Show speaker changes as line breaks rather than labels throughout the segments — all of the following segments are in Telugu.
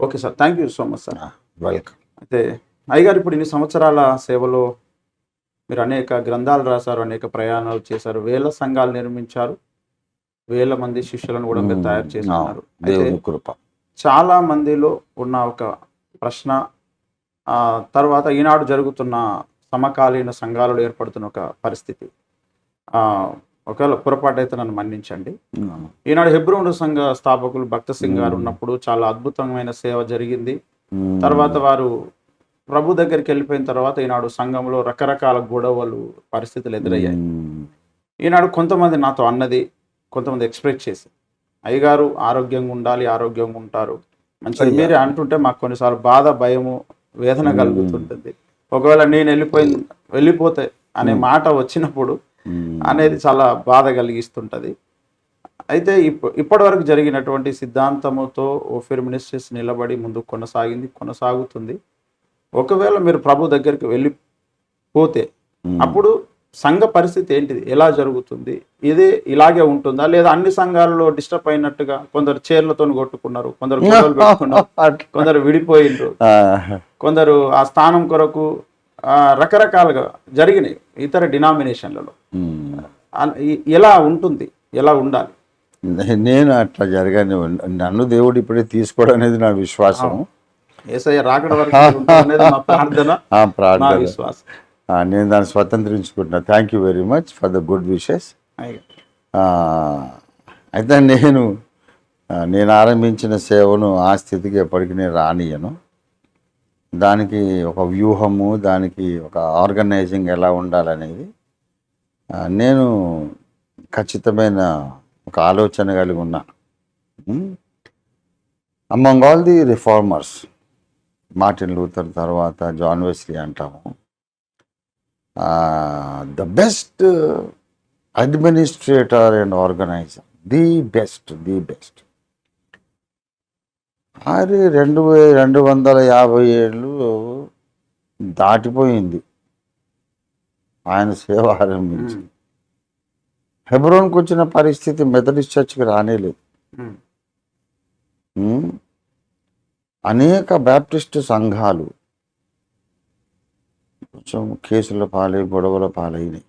Okay sir. Thank you so much sir
welcome
అయితే అయ్యగారు ఇప్పుడు ఇన్ని సంవత్సరాల సేవలో మీరు అనేక గ్రంథాలు రాశారు అనేక ప్రయాణాలు చేశారు వేల సంఘాలు నిర్మించారు వేల మంది శిష్యులను కూడా మీరు తయారు చేస్తున్నారు.
దేవుని కృప.
చాలా మందిలో ఉన్న ఒక ప్రశ్న తర్వాత ఈనాడు జరుగుతున్న సమకాలీన సంఘాలలో ఏర్పడుతున్న ఒక పరిస్థితి. ఆ, ఒకవేళ పొరపాటు అయితే నన్ను మన్నించండి. ఈనాడు హెబ్రోన్ సంఘ స్థాపకులు భక్త సింగ్ గారు ఉన్నప్పుడు చాలా అద్భుతమైన సేవ జరిగింది. తర్వాత వారు ప్రభు దగ్గరికి వెళ్ళిపోయిన తర్వాత ఈనాడు సంఘంలో రకరకాల గొడవలు పరిస్థితులు ఎదురయ్యాయి. ఈనాడు కొంతమంది నాతో అన్నది కొంతమంది ఎక్స్ప్రెస్ చేసి అయ్యగారు ఆరోగ్యంగా ఉండాలి ఆరోగ్యంగా ఉంటారు. మంచిది. మీరే అంటుంటే మాకు కొన్నిసార్లు బాధ భయము వేదన. కలుగుతుంటుంది. ఒకవేళ నేను వెళ్ళిపోయి వెళ్ళిపోతే అనే. మాట వచ్చినప్పుడు అనేది చాలా బాధ కలిగిస్తుంటది. అయితే ఇప్పు ఇప్పటి వరకు జరిగినటువంటి సిద్ధాంతముతో ఓఫిర్ మినిస్ట్రీస్ నిలబడి ముందుకు కొనసాగింది కొనసాగుతుంది. ఒకవేళ మీరు ప్రభు దగ్గరికి వెళ్ళిపోతే అప్పుడు సంఘ పరిస్థితి ఏంటిది? ఎలా జరుగుతుంది? ఇది ఇలాగే ఉంటుందా? లేదా అన్ని సంఘాలలో డిస్టర్బ్ అయినట్టుగా కొందరు చీరలతో కొట్టుకున్నారు కొందరు కొందరు విడిపోయిండ్రు కొందరు ఆ స్థానం కొరకు రకరకాలుగా జరిగినాయి ఇతర డినామినేషన్లలో. ఎలా ఉంటుంది? ఎలా ఉండాలి?
నేను అట్లా జరగని నన్ను దేవుడు ఇప్పుడే తీసుకోవడం అనేది నా విశ్వాసం.
ప్రార్థన
నేను దాన్ని స్వతంత్రించుకుంటున్నా. Thank you very much for the good wishes. అయితే నేను నేను ఆరంభించిన సేవను ఆ స్థితికి ఎప్పటికీ నేను రానియను దానికి ఒక వ్యూహము దానికి ఒక ఆర్గనైజింగ్ ఎలా ఉండాలనేది నేను ఖచ్చితమైన ఒక ఆలోచన కలిగి ఉన్నా. Among all the reformers Martin Luther తర్వాత జాన్ వెస్లీ అంటాము. The best administrator and organizer the best the best అది రెండు వే- రెండు వందల యాభై ఏళ్ళు దాటిపోయింది ఆయన సేవ ఆరంభించి. హెబ్రోన్కి వచ్చిన పరిస్థితి మెథడిస్ట్ చర్చ్కి రానేలేదు. అనేక బ్యాప్టిస్ట్ సంఘాలు కొంచెం కేసుల పాలై గొడవల పాలైనాయి.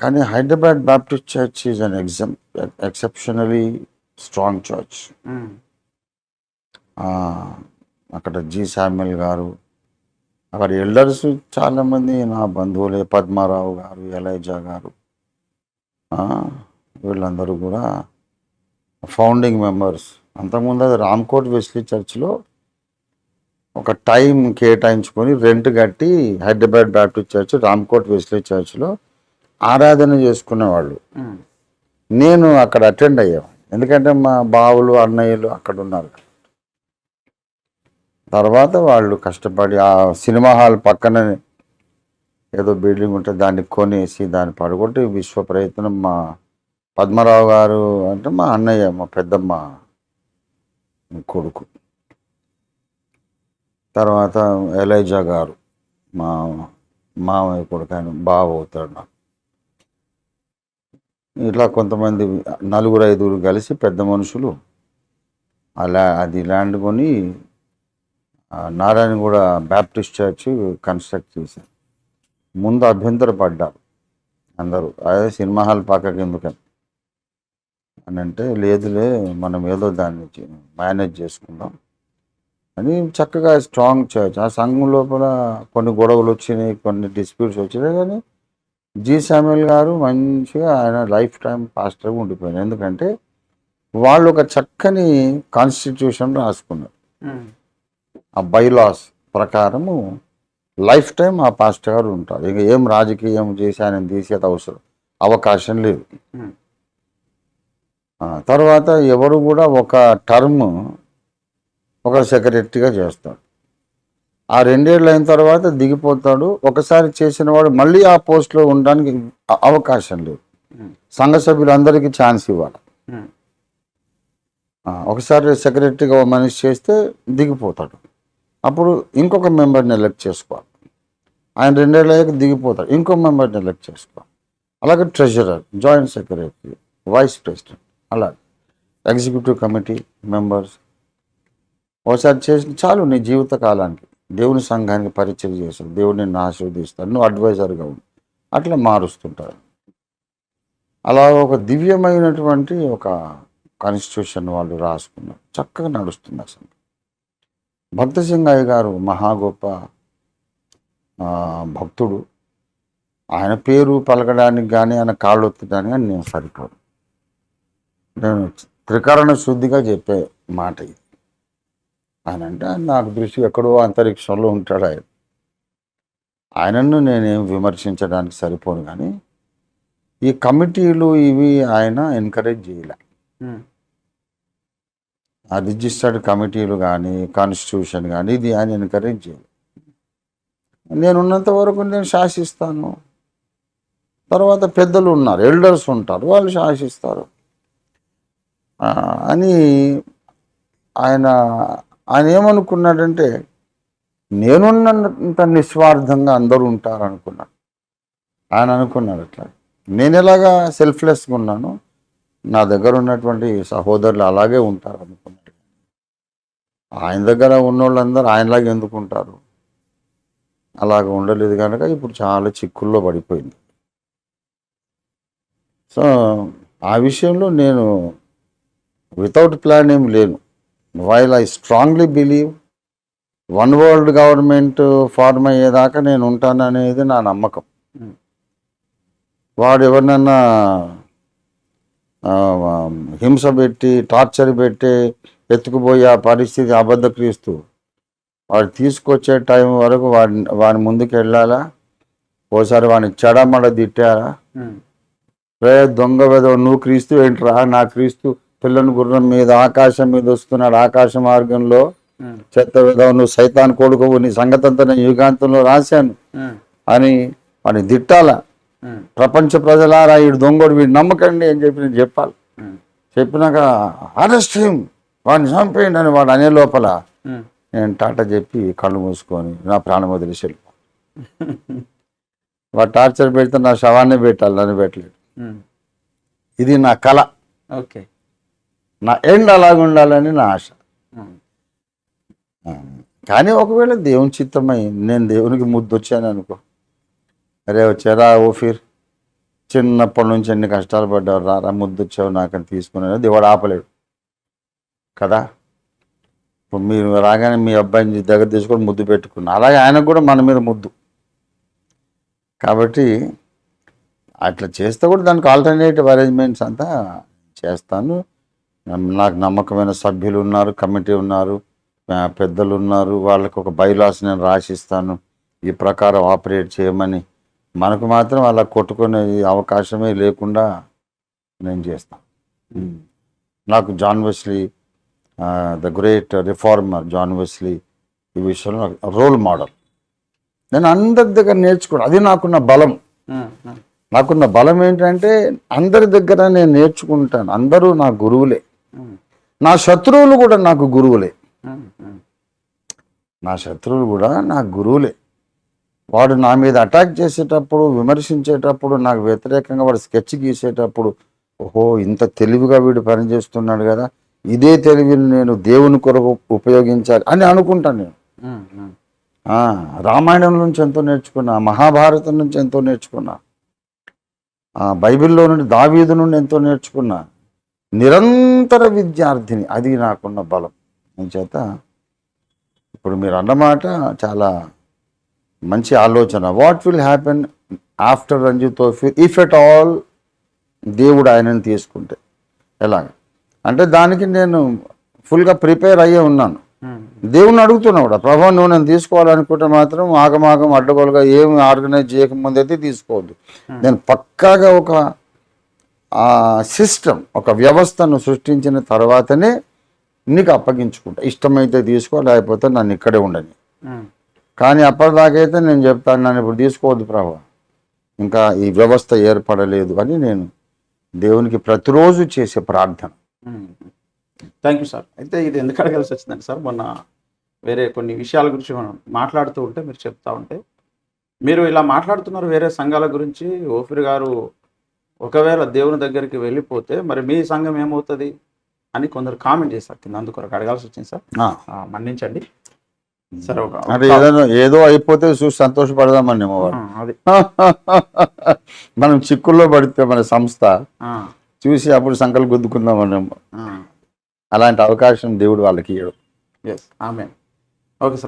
కానీ Hyderabad baptist church is an exam exceptionally strong church. అక్కడ జి శామ్యుల్ గారు అక్కడ ఎల్డర్స్ చాలామంది నా బంధువులే పద్మారావు గారు ఎలైజా గారు. వీళ్ళందరూ కూడా ఫౌండింగ్ మెంబర్స్. అంతకుముందు అది రామ్కోట్ వెస్లీ చర్చ్లో ఒక టైం కేటాయించుకొని రెంట్ కట్టి Hyderabad baptist church Ramkote Wesley చర్చ్లో ఆరాధన చేసుకునేవాళ్ళు. నేను అక్కడ అటెండ్ అయ్యాను ఎందుకంటే మా బావులు అన్నయ్యలు అక్కడ ఉన్నారు. తర్వాత వాళ్ళు కష్టపడి ఆ సినిమా హాల్ పక్కన ఏదో బిల్డింగ్ ఉంటే దాన్ని కొనేసి దాన్ని పడగొట్టి విశ్వ ప్రయత్నం మా పద్మరావు గారు అంటే మా అన్నయ్య మా పెద్దమ్మ కొడుకు. తర్వాత ఎలైజా గారు మా మామయ్య కొడుకు ఆయన బావ అవుతాడు నాకు. ఇట్లా కొంతమంది నలుగురు ఐదుగురు కలిసి పెద్ద మనుషులు అలా అది ల్యాండ్ కొని నారాయణ కూడా బ్యాప్టిస్ట్ చర్చి కన్స్ట్రక్ట్ చేశారు. ముందు అభ్యంతరపడ్డారు అందరూ. అదే సినిమా హాల్ పక్కకి ఎందుకని? అని అంటే లేదులే మనం ఏదో దాన్ని మేనేజ్ చేసుకుందాం అని చక్కగా స్ట్రాంగ్ చర్చ్ ఆ సంఘం లోపల కొన్ని గొడవలు వచ్చినాయి కొన్ని డిస్ప్యూట్స్ వచ్చినాయి కానీ జి శామ్యుల్ గారు మంచిగా ఆయన లైఫ్ టైం పాస్టర్గా ఉండిపోయారు. ఎందుకంటే వాళ్ళు ఒక చక్కని కాన్స్టిట్యూషన్ రాసుకున్నారు. ఆ బైలాస్ ప్రకారము లైఫ్ టైం ఆ పాస్టర్ గారు ఉంటారు. ఇక ఏం రాజకీయం చేసి ఆయన తీసేది అవసరం. అవకాశం లేదు. ఆ, తర్వాత ఎవరు కూడా ఒక టర్మ్ ఒక సెక్రటరీగా చేస్తాడు. ఆ రెండేళ్ళు అయిన తర్వాత దిగిపోతాడు. ఒకసారి చేసిన వాడు మళ్ళీ ఆ పోస్ట్లో ఉండడానికి అవకాశం లేదు.
మ్మ్.
సంఘ సభ్యులందరికీ ఛాన్స్ ఇవ్వాలి. ఆ, ఒకసారి సెక్రటరీగా మనిషి చేస్తే దిగిపోతాడు. అప్పుడు ఇంకొక మెంబర్ని ఎలెక్ట్ చేసుకోవాలి. ఆయన రెండేళ్ళకి అయ్యాక ఇంకో మెంబర్ని ఎలెక్ట్ చేసుకోవాలి. అలాగే treasurer joint secretary vice president అలా ఎగ్జిక్యూటివ్ కమిటీ మెంబర్స్ ఒకసారి చేసిన చాలు నీ జీవిత కాలానికి. దేవుని సంఘానికి పరిచయం చేస్తారు దేవుడు నిన్ను ఆశీర్వదిస్తాడు. నువ్వు అడ్వైజర్గా ఉండు. అట్లా మారుస్తుంటారు అలా ఒక దివ్యమైనటువంటి ఒక కాన్స్టిట్యూషన్ వాళ్ళు రాసుకున్నారు. చక్కగా నడుస్తుంది అసలు. భక్త సింగయ్య గారు మహా గొప్ప భక్తుడు. ఆయన పేరు పలకడానికి కానీ ఆయన కాళ్ళు ఒత్తడానికి కానీ నేను సరిపోదు నేను త్రికరణ శుద్ధిగా చెప్పే మాట ఇది. ఆయన అంటే నాకు దృష్టి ఎక్కడో అంతరిక్షంలో ఉంటాడు ఆయన. ఆయనను నేనేం విమర్శించడానికి సరిపోను కానీ ఈ కమిటీలు ఇవి ఆయన ఎంకరేజ్ చేయలే. రిజిస్టర్డ్ కమిటీలు కానీ కాన్స్టిట్యూషన్ కానీ ఇది ఆయన ఎన్కరేజ్ చేయాలి. నేనున్నంత వరకు నేను శాసిస్తాను. తర్వాత పెద్దలు ఉన్నారు ఎల్డర్స్ ఉంటారు వాళ్ళు శాసిస్తారు. అని ఆయన ఆయన ఏమనుకున్నాడంటే నేనున్నంత నిస్వార్థంగా అందరూ ఉంటారు అనుకున్నాడు ఆయన అనుకున్నాడు అట్లా. నేను ఎలాగా సెల్ఫ్లెస్గా ఉన్నాను? నా దగ్గర ఉన్నటువంటి సహోదరులు అలాగే ఉంటారు. ఆయన దగ్గర ఉన్నోళ్ళందరూ ఆయనలాగా ఎందుకు ఉంటారు అలాగ ఉండలేదు కనుక ఇప్పుడు చాలా చిక్కుల్లో పడిపోయింది. సో ఆ విషయంలో నేను వితౌట్ ప్లాన్ ఏం లేను. While I strongly believe one world government form అయ్యేదాకా నేను ఉంటాననేది నా నమ్మకం.
ఉమ్,
వాడు ఎవరినన్నా హింస పెట్టి టార్చర్ పెట్టి ఎత్తుకుపోయే ఆ పరిస్థితి అబద్ధ క్రీస్తు. వాడు తీసుకొచ్చే టైం వరకు వాడి వాడి ముందుకు వెళ్ళాలా? ఓసారి వాడిని చెడమడ తిట్టారా రే దొంగ వెదవ నువ్వు క్రీస్తు ఏంట్రా? నా క్రీస్తు పిల్లని గుర్రం మీద ఆకాశం మీద వస్తున్నాడు. ఆకాశ మార్గంలో చెత్త వెదవ నువ్వు సైతాన్ కొడుకు నీ సంగతి అంతా నేను యుగాంతంలో రాశాను. అని వాడిని తిట్టాలా? ప్రపంచ ప్రజలారా వీడు దొంగోడు వీడు నమ్మకండి అని చెప్పి నేను చెప్పాలి. చెప్పినాక అరెస్ట్ వాడిని చంపేయండి అని వాడు అనే లోపల. నేను టాటా చెప్పి కళ్ళు మూసుకొని నా ప్రాణం వదిలేసి వెళ్ళిపో. వాడు టార్చర్ పెడితే నా శవాన్ని పెట్టాలి నన్ను పెట్టలేదు. ఇది నా కళ.
ఓకే.
నా ఎండ్ అలాగ ఉండాలని నా ఆశ. కానీ ఒకవేళ దేవుని చిత్తమై నేను దేవునికి ముద్దు వచ్చాను అనుకో. అరే వచ్చారా ఓఫీర్? చిన్నప్పటి నుంచి ఎన్ని కష్టాలు పడ్డావు రారా ముద్దు వచ్చావు నాకని తీసుకున్నాను దేవుడు ఆపలేడు. కదా? ఇప్పుడు మీరు రాగానే మీ అబ్బాయిని దగ్గర తీసుకొని ముద్దు పెట్టుకున్నా. అలాగే ఆయనకు కూడా మన మీద ముద్దు. కాబట్టి అట్లా చేస్తే కూడా దానికి ఆల్టర్నేటివ్ అరేంజ్మెంట్స్ అంతా చేస్తాను. నాకు నమ్మకమైన సభ్యులు ఉన్నారు కమిటీ ఉన్నారు పెద్దలు ఉన్నారు. వాళ్ళకి ఒక బైలాస్ నేను రాసిస్తాను. ఈ ప్రకారం ఆపరేట్ చేయమని. మనకు మాత్రం అలా కొట్టుకునే అవకాశమే లేకుండా నేను చేస్తాను. నాకు John Wesley the great reformer John Wesley ఈ విషయంలో రోల్ మోడల్. నేను అందరి దగ్గర నేర్చుకోవడం అది నాకున్న బలం. నాకున్న బలం ఏంటంటే అందరి దగ్గర నేను నేర్చుకుంటాను అందరూ నా గురువులే. నా శత్రువులు కూడా నాకు గురువులే. నా శత్రువులు కూడా నా గురువులే. వాడు నా మీద అటాక్ చేసేటప్పుడు విమర్శించేటప్పుడు నాకు వ్యతిరేకంగా వాడు స్కెచ్ గీసేటప్పుడు ఓహో ఇంత తెలివిగా వీడు పనిచేస్తున్నాడు కదా. ఇదే తెలివిని నేను దేవుని కొరకు ఉపయోగించాలి అని అనుకుంటాను నేను. రామాయణం నుంచి ఎంతో నేర్చుకున్నా మహాభారతం నుంచి ఎంతో నేర్చుకున్నా ఆ, బైబిల్లో నుండి దావీదు నుండి ఎంతో నేర్చుకున్నా నిరంతర విద్యార్థిని అది నాకున్న బలం. చేత ఇప్పుడు మీరు అన్నమాట చాలా మంచి ఆలోచన. What will happen after Ranjit if at all దేవుడు ఆయనను తీసుకుంటే? ఎలాగ? అంటే దానికి నేను ఫుల్గా ప్రిపేర్ అయ్యే ఉన్నాను.
ఉమ్,
దేవుణ్ణి అడుగుతున్నాడు ప్రభావం నువ్వు నేను తీసుకోవాలనుకుంటే మాత్రం ఆగమాగం అడ్డగోలుగా ఏమి ఆర్గనైజ్ చేయకముందు అయితే తీసుకోవద్దు. నేను పక్కాగా ఒక సిస్టమ్ ఒక వ్యవస్థను సృష్టించిన తర్వాతనే నీకు అప్పగించుకుంటా. ఇష్టమైతే తీసుకో లేకపోతే నన్ను ఇక్కడే ఉండని. కానీ అప్పటిదాకైతే నేను చెప్తాను నన్ను ఇప్పుడు తీసుకోవద్దు ప్రభా. ఇంకా ఈ వ్యవస్థ ఏర్పడలేదు అని నేను దేవునికి ప్రతిరోజు చేసే ప్రార్థన.
థ్యాంక్ యూ సార్ అయితే ఇది ఎందుకు అడగాల్సి వచ్చిందండి సార్ మొన్న వేరే కొన్ని విషయాల గురించి మనం మాట్లాడుతూ ఉంటే మీరు చెప్తా ఉంటే మీరు ఇలా మాట్లాడుతున్నారు వేరే సంఘాల గురించి ఓఫిర్ గారు ఒకవేళ దేవుని దగ్గరికి వెళ్ళిపోతే మరి మీ సంఘం ఏమవుతుంది అని కొందరు కామెంట్ చేశారు కింద అందుకొరకు అడగాల్సి వచ్చింది సార్ మన్నించండి. సరే ఒక
ఏదో ఏదో అయిపోతే చూసి సంతోషపడదామని
అది.
మనం చిక్కుల్లో పడితే మన సంస్థ చూసి అప్పుడు సంకల్ గుద్దుకుందాం
అన్నాము
అలాంటి అవకాశం దేవుడు వాళ్ళకి ఇవ్వడు
ఎస్ ఆమె ఓకే సార్